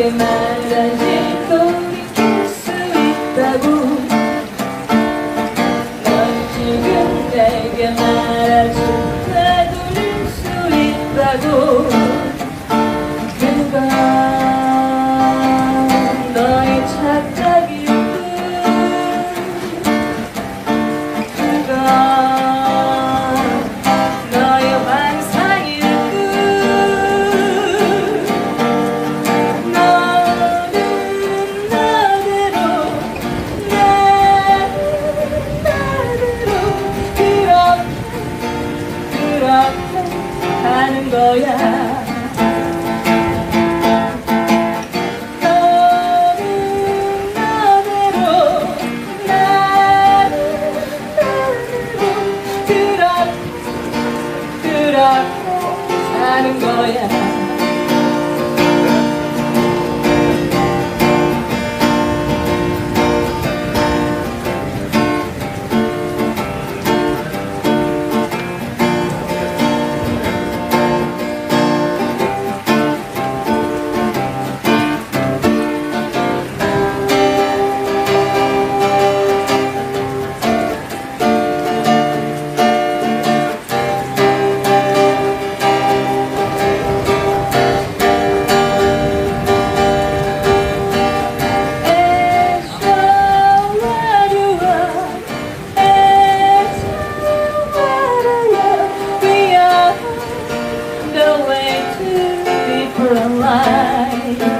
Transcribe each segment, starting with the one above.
내게 말하지 돌이킬 수 있다고. 넌 지금 내게 말하지 되돌릴 수 있다고 그렇게 하는 거야. 너는 너대로 나는 나대로 그렇게 그렇게 사는 거야 Bye.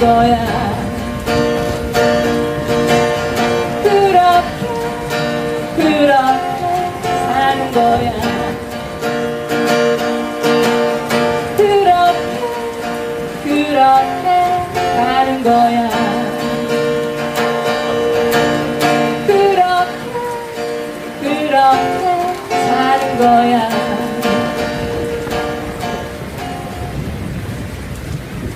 거야. 그렇게 그렇게 사는 거야. 그렇게 그렇게 가는 거야. 그렇게 그렇게 사는 거야